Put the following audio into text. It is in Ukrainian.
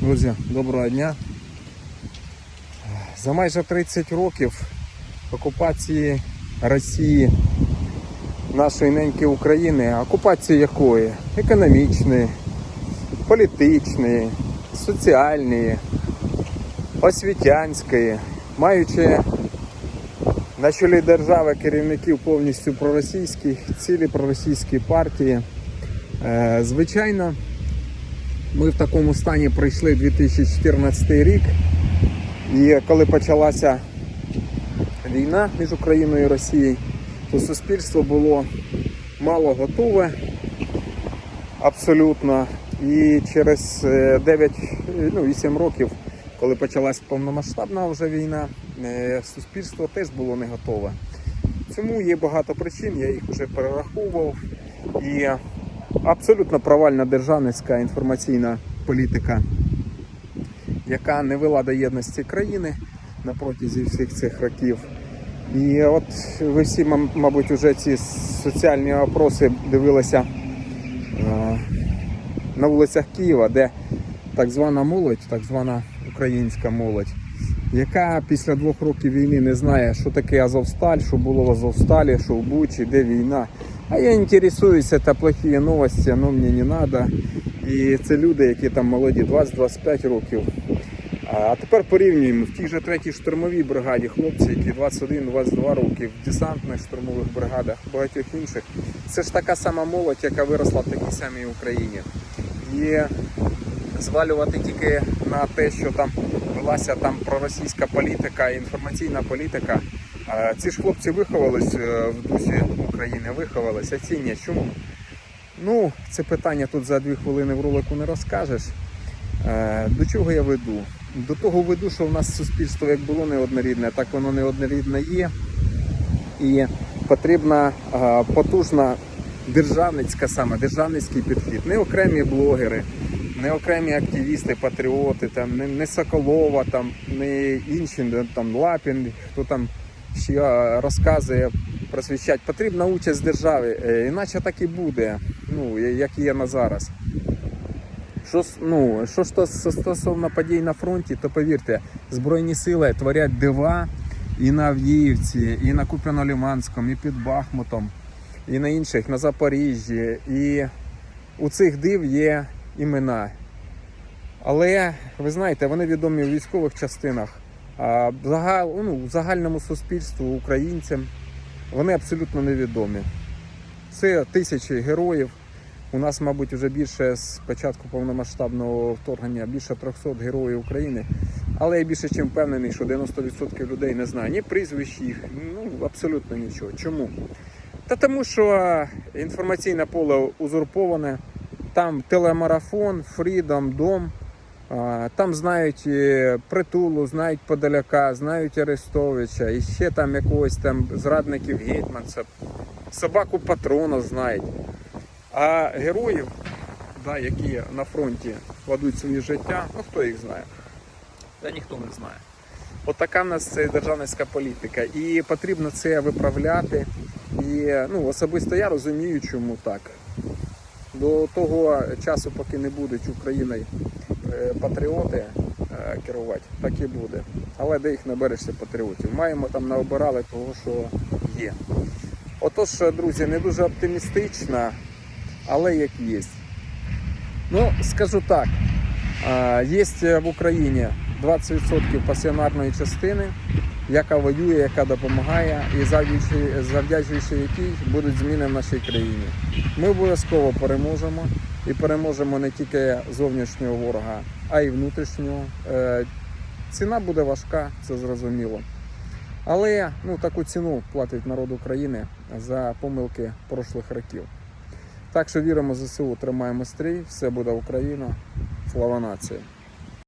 Друзі, доброго дня. За майже 30 років окупації Росії нашої неньки України, окупації якої? Економічної, політичної, соціальної, освітянської, маючи на чолі держави керівників повністю проросійських, цілі проросійські партії. Е, Звичайно, ми в такому стані пройшли 2014 рік, і коли почалася війна між Україною і Росією, то суспільство було мало готове абсолютно. І через е, 9, ну, 8 років, коли почалась повномасштабна вже війна, е, суспільство теж було не готове. Цьому є багато причин, я їх вже перераховував. І абсолютно провальна державницька інформаційна політика, яка не вела до єдності країни на протязі всіх цих років. І от ви всі, мабуть, вже ці соціальні опроси дивилися е, на вулицях Києва, де так звана молодь, так звана українська молодь, яка після двох років війни не знає, що таке Азовсталь, що було в Азовсталі, що в Бучі, де війна. А я інтересуюсь, це плохі новості, но мені не треба. І це люди, які там молоді, 20-25 років. А тепер порівнюємо в тій же третій штурмовій бригаді хлопці, які 21-22 роки в десантних штурмових бригадах, багатьох інших. Це ж така сама молодь, яка виросла в такій самій Україні. І звалювати тільки на те, що там велася там проросійська політика, інформаційна політика. Ці ж хлопці виховались е, в дусі України, виховались, а ці ні. Чому? Ну, це питання тут за дві хвилини в ролику не розкажеш. Е, До чого я веду? До того веду, що в нас суспільство як було неоднорідне, так воно неоднорідне є. І потрібна е, потужна державницька саме, державницький підхід. Не окремі блогери, не окремі активісти, патріоти, там, не, Соколова, там, не інші, там Лапін, хто там ще е, розказує, просвіщать. Потрібна участь держави, е, іначе так і буде, ну, як є на зараз. Що, ну, що ж стосовно подій на фронті, то повірте, Збройні сили творять дива і на Авдіївці, і на Куп'яно-Лиманському, і під Бахмутом, і на інших, на Запоріжжі. І у цих див є імена. Але ви знаєте, вони відомі в військових частинах, ну, загальному суспільству, українцям, вони абсолютно невідомі. Це тисячі героїв. У нас, мабуть, вже більше з початку повномасштабного вторгнення більше 300 героїв України. Але я більше чим впевнений, що 90% людей не знає ні прізвищ їх, ну абсолютно нічого. Чому? Та тому, що інформаційне поле узурповане, там телемарафон, Фрідом, Дом. Там знають притулу, знають Подоляка, знають Арестовича, і ще там якогось там зрадників гетьманця, собаку патрона знають. А героїв, да, які на фронті кладуть свої життя, ну хто їх знає? Та ніхто не знає. От така в нас державницька політика. І потрібно це виправляти. І ну, особисто я розумію, чому так. До того часу, поки не будуть Україною патріоти е, керувати, так і буде. Але де їх наберешся патріотів? Маємо там наобирали того, що є. Отож, друзі, не дуже оптимістично, але як є. Ну, скажу так, є в Україні 20% пасіонарної частини, яка воює, яка допомагає, і завдячуючи, завдячуючи якій будуть зміни в нашій країні. Ми обов'язково переможемо і переможемо не тільки зовнішнього ворога, а й внутрішнього. Е, Ціна буде важка, це зрозуміло. Але ну, таку ціну платить народ України за помилки прошлих років. Так що віримо в ЗСУ, тримаємо стрій, все буде Україна. Слава нації!